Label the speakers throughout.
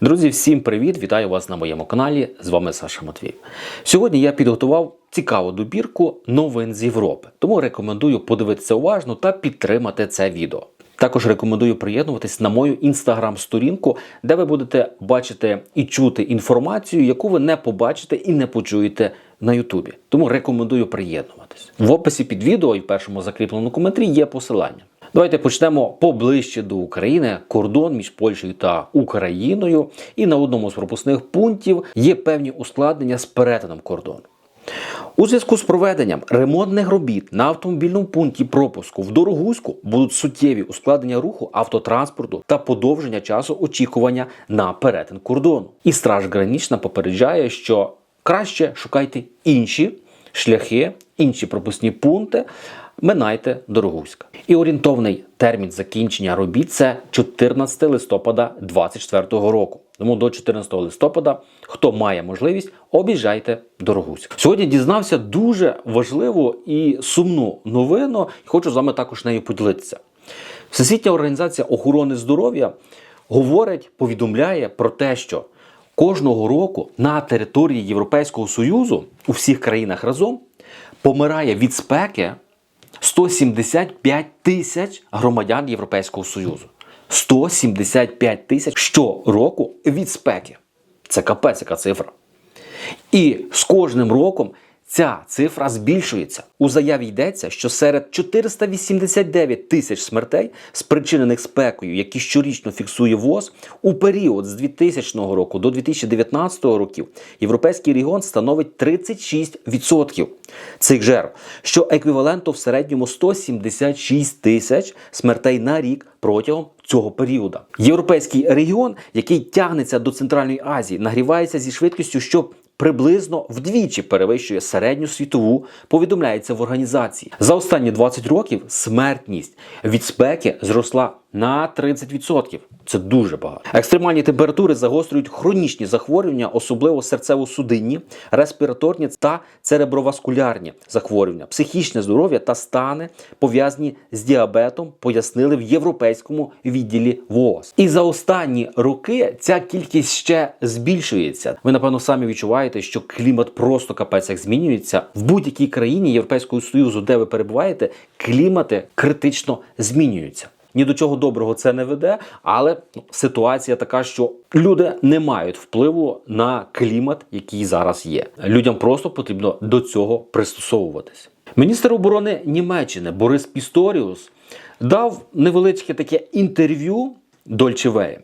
Speaker 1: Друзі, всім привіт! Вітаю вас на моєму каналі. З вами Саша Матвій. Сьогодні я підготував цікаву добірку новин з Європи, тому рекомендую подивитися уважно та підтримати це відео. Також рекомендую приєднуватись на мою інстаграм-сторінку, де ви будете бачити і чути інформацію, яку ви не побачите і не почуєте на Ютубі. Тому рекомендую приєднуватись. В описі під відео і в першому закріпленому коментарі є посилання. Давайте почнемо поближче до України. Кордон між Польщею та Україною. І на одному з пропускних пунктів є певні ускладнення з перетином кордону. У зв'язку з проведенням ремонтних робіт на автомобільному пункті пропуску в Дорогуську будуть суттєві ускладнення руху автотранспорту та подовження часу очікування на перетин кордону. І страж гранічна попереджає, що краще шукайте інші шляхи, інші пропускні пункти. Минайте Дорогуська. І орієнтовний термін закінчення робіт це 14 листопада 2024 року. Тому до 14 листопада, хто має можливість, об'їжджайте Дорогуськ. Сьогодні дізнався дуже важливу і сумну новину, і хочу з вами також нею поділитися. Всесвітня організація охорони здоров'я говорить, повідомляє про те, що кожного року на території Європейського Союзу у всіх країнах разом помирає від спеки 175 тисяч громадян Європейського Союзу. 175 тисяч щороку від спеки. Це капець, яка цифра. І з кожним роком ця цифра збільшується. У заяві йдеться, що серед 489 тисяч смертей, спричинених спекою, які щорічно фіксує ВОЗ, у період з 2000 року до 2019 років європейський регіон становить 36% цих жертв, що еквіваленту в середньому 176 тисяч смертей на рік протягом цього періоду. Європейський регіон, який тягнеться до Центральної Азії, нагрівається зі швидкістю, що приблизно вдвічі перевищує середню світову, повідомляється в організації. За останні 20 років смертність від спеки зросла на 30%. Це дуже багато. Екстремальні температури загострюють хронічні захворювання, особливо серцево-судинні, респіраторні та цереброваскулярні захворювання, психічне здоров'я та стани, пов'язані з діабетом, пояснили в європейському відділі ВООЗ. І за останні роки ця кількість ще збільшується. Ви напевно самі відчуваєте, що клімат просто капець як змінюється в будь-якій країні Європейського союзу, де ви перебуваєте, клімати критично змінюються. Ні до чого доброго це не веде, але ну, ситуація така, що люди не мають впливу на клімат, який зараз є. Людям просто потрібно до цього пристосовуватися. Міністр оборони Німеччини Борис Пісторіус дав невеличке таке інтерв'ю Дольче Веє.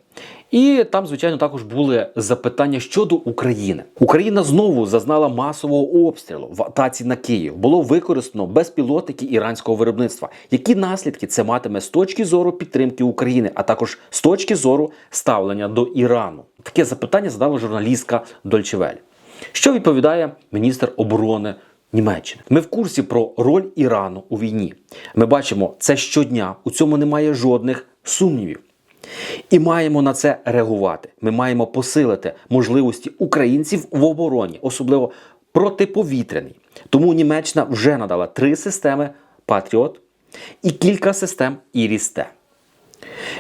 Speaker 1: І там, звичайно, також були запитання щодо України. Україна знову зазнала масового обстрілу в атаці на Київ. Було використано безпілотники іранського виробництва. Які наслідки це матиме з точки зору підтримки України, а також з точки зору ставлення до Ірану? Таке запитання задала журналістка Дольчевель. Що відповідає міністр оборони Німеччини? Ми в курсі про роль Ірану у війні. Ми бачимо це щодня. У цьому немає жодних сумнівів. І маємо на це реагувати. Ми маємо посилити можливості українців в обороні, особливо протиповітряний. Тому Німеччина вже надала три системи Патріот і кілька систем Іріс-Т.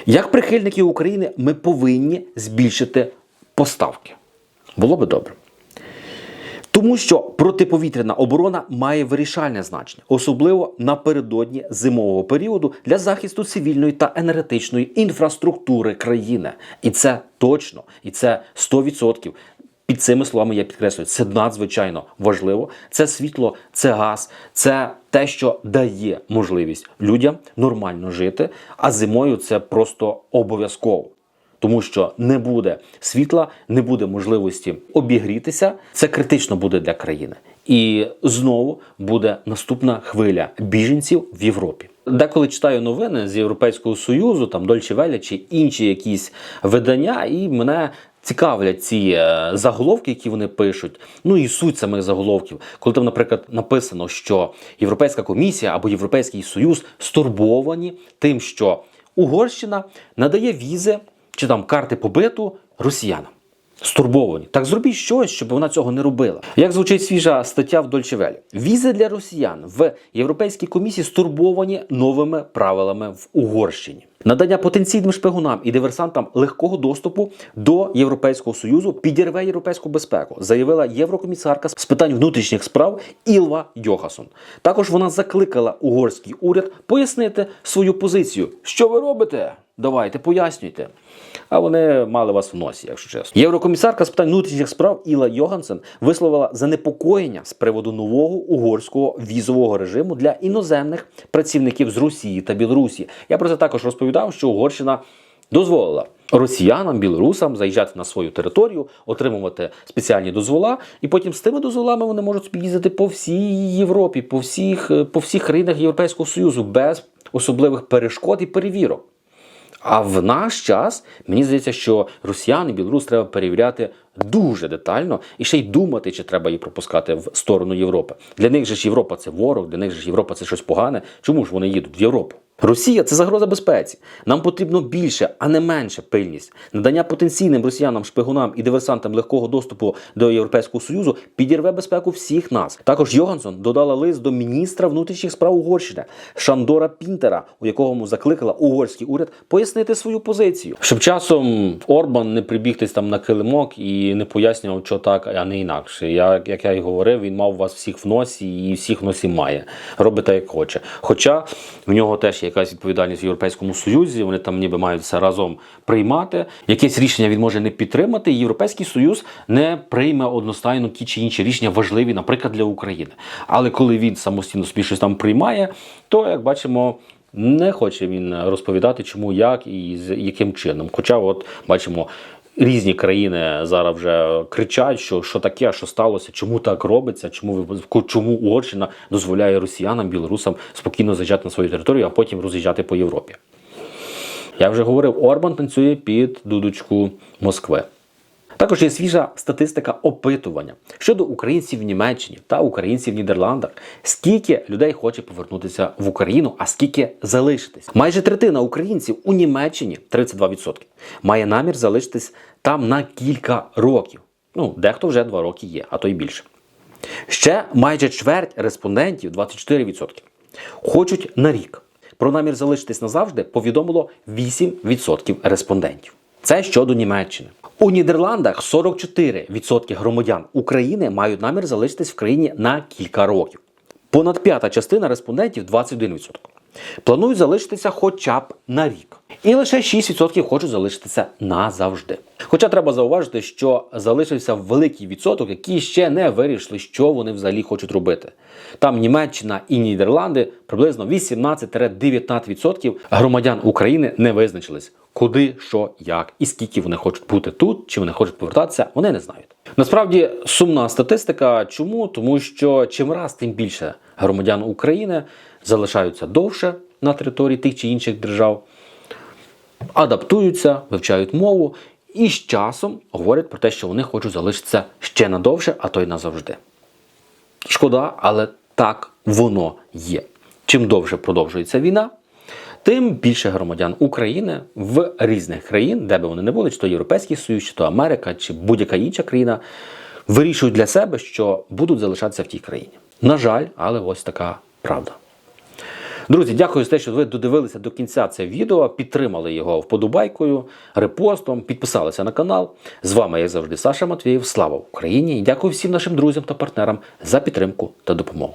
Speaker 1: Як прихильники України, ми повинні збільшити поставки. Було би добре. Тому що протиповітряна оборона має вирішальне значення, особливо напередодні зимового періоду для захисту цивільної та енергетичної інфраструктури країни. І це точно, і це 100%. Під цими словами я підкреслюю, це надзвичайно важливо. Це світло, це газ, це те, що дає можливість людям нормально жити. А зимою це просто обов'язково тому що не буде світла, не буде можливості обігрітися. Це критично буде для країни. І знову буде наступна хвиля біженців в Європі. Деколи читаю новини з Європейського Союзу, там Дольче Веля чи інші якісь видання, і мене цікавлять ці е, заголовки, які вони пишуть. Ну і суть самих заголовків. Коли там, наприклад, написано, що Європейська комісія або Європейський Союз стурбовані тим, що Угорщина надає візи чи там карти побиту росіянам. стурбовані. Так зробіть щось, щоб вона цього не робила. Як звучить свіжа стаття в Дольче Велі? Візи для росіян в Європейській комісії стурбовані новими правилами в Угорщині. Надання потенційним шпигунам і диверсантам легкого доступу до Європейського союзу підірве європейську безпеку, заявила єврокомісарка з питань внутрішніх справ Ілва Йохасон. Також вона закликала угорський уряд пояснити свою позицію. Що ви робите? Давайте пояснюйте. А вони мали вас в носі, якщо чесно. Єврокомісарка з питань внутрішніх справ Іла Йогансен висловила занепокоєння з приводу нового угорського візового режиму для іноземних працівників з Росії та Білорусі. Я про це також розповідав, що Угорщина дозволила росіянам, білорусам заїжджати на свою територію, отримувати спеціальні дозвола, і потім з тими дозволами вони можуть їздити по всій Європі, по всіх, е, по всіх країнах Європейського Союзу без особливих перешкод і перевірок. А в наш час мені здається, що росіян і білорус треба перевіряти дуже детально і ще й думати, чи треба її пропускати в сторону Європи. Для них же ж Європа це ворог, для них же ж Європа це щось погане. Чому ж вони їдуть в Європу? Росія це загроза безпеці. Нам потрібно більше, а не менше пильність. Надання потенційним росіянам, шпигунам і диверсантам легкого доступу до Європейського союзу підірве безпеку всіх нас. Також Йогансон додала лист до міністра внутрішніх справ Угорщини Шандора Пінтера, у якому закликала угорський уряд пояснити свою позицію, щоб часом Орбан не прибігтись там на килимок і не пояснював, що так, а не інакше. Я, як я й говорив, він мав вас всіх в носі і всіх в носі має. Робите як хоче. Хоча в нього теж якась відповідальність в Європейському Союзі, вони там ніби мають все разом приймати. Якесь рішення він може не підтримати. і Європейський Союз не прийме одностайно ті чи інші рішення важливі, наприклад, для України. Але коли він самостійно собі щось там приймає, то як бачимо. Не хоче він розповідати, чому, як і з яким чином. Хоча, от бачимо, різні країни зараз вже кричать, що що таке, що сталося, чому так робиться, чому ви- чому Угорщина дозволяє росіянам, білорусам спокійно заїжджати на свою територію, а потім роз'їжджати по Європі. Я вже говорив, Орбан танцює під дудочку Москви. Також є свіжа статистика опитування щодо українців в Німеччині та українців в Нідерландах. Скільки людей хоче повернутися в Україну, а скільки залишитись? Майже третина українців у Німеччині 32%, має намір залишитись там на кілька років. Ну, дехто вже два роки є, а то й більше. Ще майже чверть респондентів 24%. Хочуть на рік. Про намір залишитись назавжди повідомило 8% респондентів. Це щодо Німеччини. У Нідерландах 44% громадян України мають намір залишитись в країні на кілька років. Понад п'ята частина респондентів 21%. Планують залишитися хоча б на рік. І лише 6% хочуть залишитися назавжди. Хоча треба зауважити, що залишився великий відсоток, які ще не вирішили, що вони взагалі хочуть робити. Там Німеччина і Нідерланди приблизно 18-19% громадян України не визначились, куди, що, як і скільки вони хочуть бути тут, чи вони хочуть повертатися, вони не знають. Насправді сумна статистика. Чому? Тому що чим раз, тим більше громадян України залишаються довше на території тих чи інших держав, адаптуються, вивчають мову і з часом говорять про те, що вони хочуть залишитися ще надовше, а то й назавжди. Шкода, але так воно є. Чим довше продовжується війна, тим більше громадян України в різних країн, де би вони не були, чи то Європейський Союз, чи то Америка, чи будь-яка інша країна, вирішують для себе, що будуть залишатися в тій країні. На жаль, але ось така правда. Друзі, дякую за те, що ви додивилися до кінця це відео, підтримали його вподобайкою, репостом, підписалися на канал. З вами, як завжди, Саша Матвієв. Слава Україні! І дякую всім нашим друзям та партнерам за підтримку та допомогу.